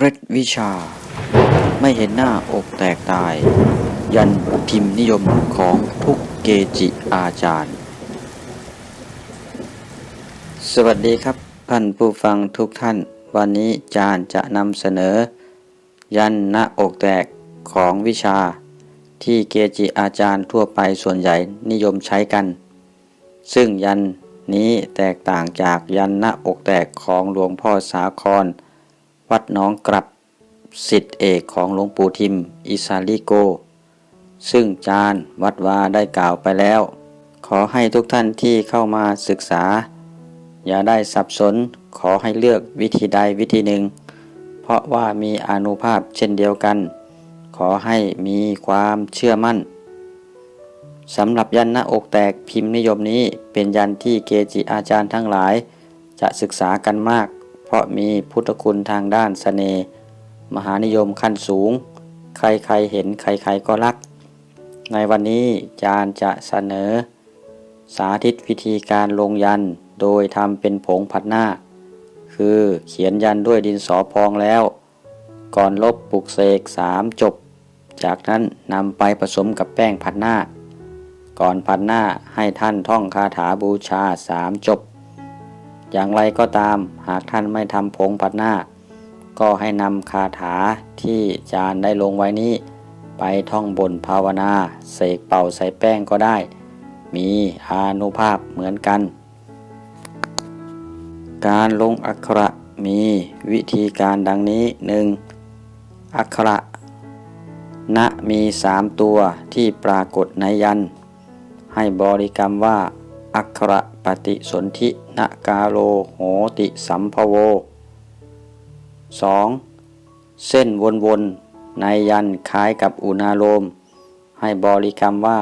เคล็ดวิชา ไม่เห็นหน้าอกแตกตาย ยันพิมพ์นิยมของทุกเกจิอาจารย์ สวัสดีครับ ท่านผู้ฟังทุกท่าน วันนี้อาจารย์จะนำเสนอ ยันหน้าอกแตกของวิชา ที่เกจิอาจารย์ทั่วไปส่วนใหญ่นิยมใช้กัน ซึ่งยันนี้แตกต่างจากยันหน้าอกแตกของหลวงพ่อสาคร วัดน้องกลับสิทธิเอกของหลวงปู่ทิม อิซาลิโก ซึ่งจารย์วัดวาได้กล่าวไปแล้ว ขอให้ทุกท่านที่เข้ามาศึกษา อย่าได้สับสนขอให้เลือกวิธีใดวิธีหนึ่ง เพราะว่ามีอนุภาพเช่นเดียวกัน ขอให้มีความเชื่อมั่นสำหรับยันหน้าอกแตกพิมพ์นิยมนี้เป็นยันที่เกจิอาจารย์ทั้งหลาย จะศึกษากันมาก เพราะมีพุทธคุณทางด้านสเสน่ห์มหานิยมขั้นสูง ใครๆเห็นใครๆก็รัก ในวันนี้อาจารย์จะเสนอ สาธิตวิธีการลงยันโดยทำเป็นผงผัดหน้า คือเขียนยันด้วยดินสอพองแล้ว ก่อนลบปลุกเสกสามจบ จากนั้นนำไปผสมกับแป้งผัดหน้า ก่อนพันหน้าให้ท่านท่องคาถาบูชาสามจบ อย่างไรก็ตาม หากท่านไม่ทำผงผัดหน้า ก็ให้นำคาถาที่จานได้ลงไว้นี้ ไปท่องบนภาวนาเสกเป่าใส่แป้งก็ได้ มีอานุภาพเหมือนกัน การลงอักขระมีวิธีการดังนี้หนึ่งอักขระณมีสามตัวที่ปรากฏในยัน ให้บริกรรมว่าอักขระ ฏิสนธินกาโลโหติสัมภโว 2. เส้นวนๆในยันคล้ายกับอุณาโลม ให้บริกรรมว่า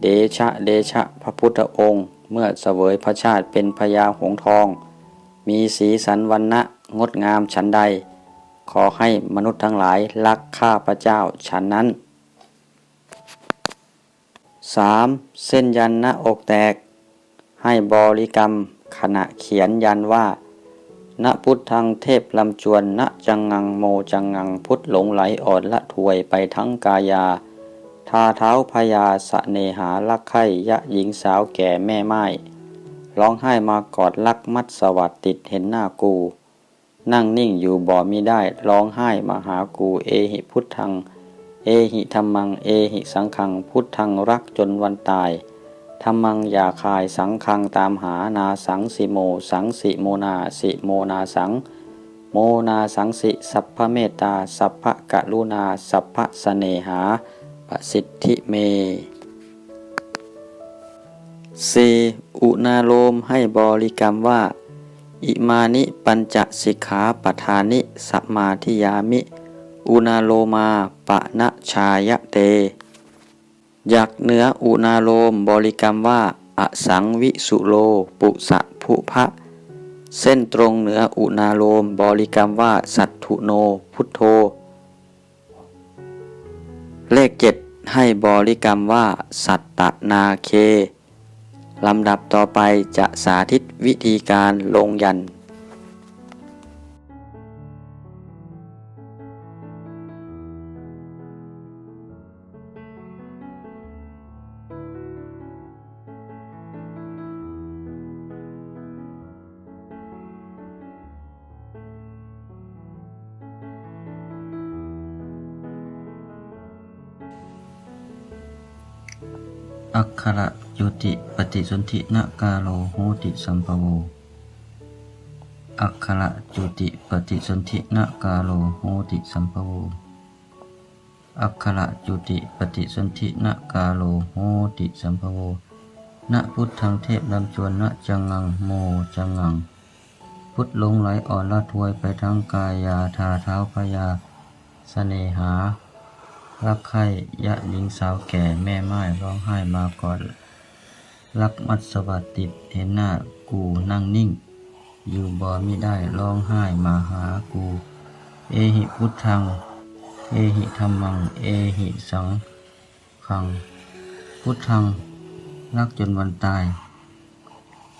เดชะเดชะพระพุทธองค์ เมื่อเสวยพระชาติเป็นพญาหงส์ทอง มีสีสันวันนะงดงามฉันใด ขอให้มนุษย์ทั้งหลายรักข้าพระเจ้าฉันนั้น 3. เส้นยันหน้าอกแตก ให้บริกรรมขณะเขียนยันว่าณพุทธังเทพลำจวนณจังงังโมจังงังพุทธหลงไหลอ่อนละถวยไปทั้งกายา ทาเท้าพยาสะเนหาลักไข่ยะหญิงสาวแก่แม่ไม้ร้องไห้มากอดลักมัดสวัสดติดเห็นหน้ากู นั่งนิ่งอยู่บ่มีได้ร้องไห้มาหากูเอหิพุทธัง เอหิธรรมังเอหิสังขังพุทธังรักจนวันตาย ธรรมังอย่าคายสังคังตามหานาสังสิโม สังสิโมนาสิโมนาสัง โมนาสังสิสัพพเมตตา สัพพะกะลุณาสัพพะเสนหาปสิทธิเม 4. อุณาโลมให้บริกรรมว่า อิมานิปัญจสิกขาปทานิสัมมาทิยามิ อุณาโลมาปะนะชายะเต จากเหนืออุณาโลมบริกรรมว่า อสังวิสุโล ปุสะภุพะ เส้นตรงเหนืออุณาโลมบริกรรมว่า สัตถุโน พุทโธ เลขเจ็ดให้บริกรรมว่า สัตตนาเคลำดับต่อไปจะสาธิตวิธีการลงยัน อักขระยุติปฏิสนธินกาโลโหติสัมปโว อักขระจุติปฏิสนธินกาโลโหติสัมปโว อักขระจุติปฏิสนธินกาโลโหติสัมปโว ณพุทธังเทพลำจวนณจังังโมจังัง พุทธลงไหลอ่อนละทวยไปทั้งกายาทาเท้าพยาสเสนหา รักไข่ยะหญิงสาวแก่แม่ไม้ร้องไห้มาก่อดรักมัดสวัสดติดเห็นหน้ากูนั่งนิ่ง อยู่บ่ไมิได้ร้องไห้มาหากู เอหิพุทธัง เอหิธรรมัง เอหิสังขัง พุทธัง รักจนวันตาย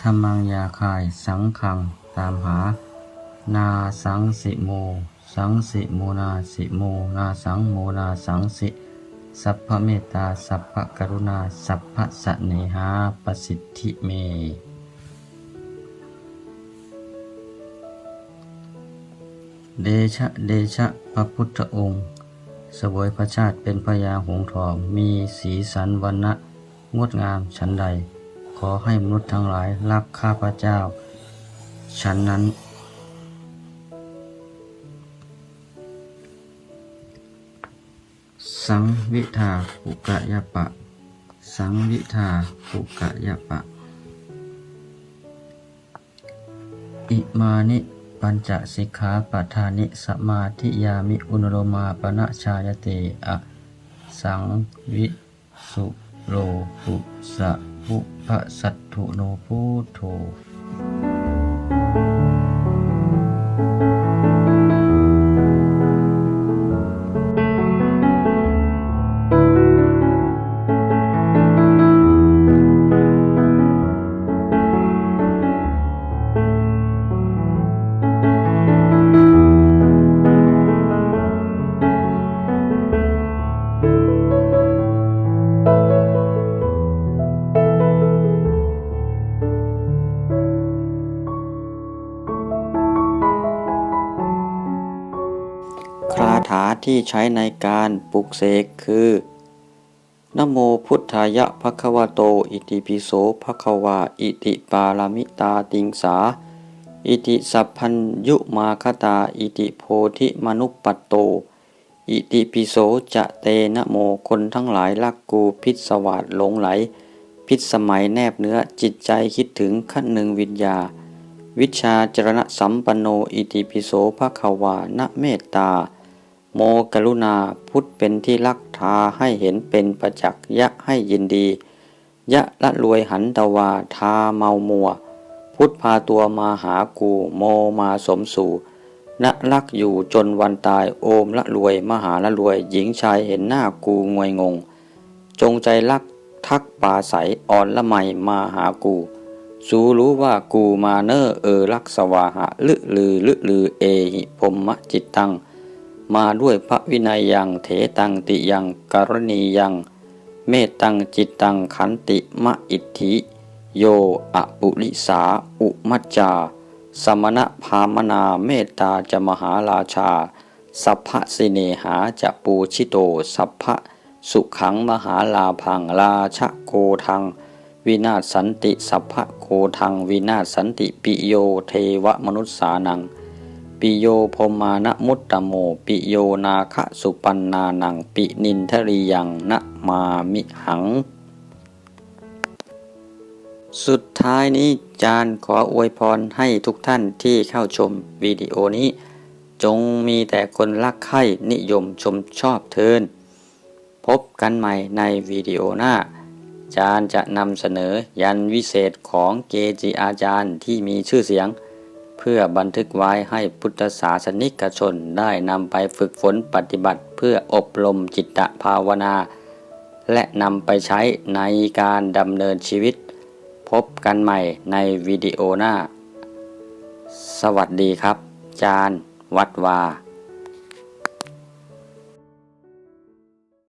ธรรมังยาคายสังขังตามหา นาสังสิโม สังสิโมนาสิโมนาสังโมนาสังสิสัพพเมตตาสัพพกรุณาสัพพสเนหาปสิทธิเม เดชะเดชะพระพุทธองค์ สวยพระชาติเป็นพญาหงส์ทองมีสีสันวันนะงดงามฉันใด ขอให้มนุษย์ทั้งหลายรักข้าพระเจ้า ฉันนั้น สังวิทาปุกะยะปะ สังวิทาปุกะยะปะ อิมานิปัญจสิกขาปัฏฐานิสมาธิยามิอุณโลมาปนะชายเตอะสังวิสุโลปุสะปุพะสัตถุโนพุโธ ที่ใช้ในการปลุกเสกคือนโมพุทธายะภะคะวะโต อิติปิโสภะคะวา อิติปาลามิตาติงสา อิติสัพพัญยุมาคตา อิติโพธิมนุปปัตโต อิติปิโสจะเตนะโมคนทั้งหลายรักกูพิศวาสหลงไหล พิษสมัยแนบเนื้อจิตใจคิดถึงขั้นหนึ่งวิญญา วิชาจรณะสัมปันโน อิติปิโสภะคะวานะเมตตา โมกรุณาพุทธเป็นที่รักทาให้เห็นเป็นประจักษ์ยะให้ยินดี ยะละรวยหันตวาทาเมามัว พุทธพาตัวมาหากูโมมาสมสู่ณรักอยู่จนวันตายโอมละรวยมหาละรวย หญิงชายเห็นหน้ากูงวยงง จงใจรักทักป่าใสอ่อนละไมมาหากู สูรู้ว่ากูมาเนอเออรักสวาหะลึลือลึลือเอหิพมมะจิตตัง มาด้วยพระวินัยยังเถตังติยังกรณียัง เมตตังจิตตังขันติมะอิทธิ โยอปุริสาอุมัจจา สมณพามนาเมตตาจะมหาราชา สัพพะสิเนหาจะปูชิโต สัพพะสุขังมหาลาพังราชโกทัง วินาศสันติ สัพพะโกทัง วินาศสันติปิโยเทวมนุษสานัง ปิโยพมมานะมุตตโม ปิโยนาคะสุปันนานัง ปินินทรียังนะมามิหัง สุดท้ายนี้จานขออวยพรให้ทุกท่านที่เข้าชมวิดีโอนี้ จงมีแต่คนรักใคร่นิยมชมชอบเทิน พบกันใหม่ในวิดีโอหน้าจานจะนำเสนอยันวิเศษของเกจิอาจารย์ที่มีชื่อเสียง พื่อบันทึกไว้ให้พุทธศาสนิกชนได้นำไปฝึกฝนปฏิบัติเพื่ออบรมจิตตภาวนา และนำไปใช้ในการดำเนินชีวิต พบกันใหม่ในวิดีโอหน้า สวัสดีครับ จาน วัดวา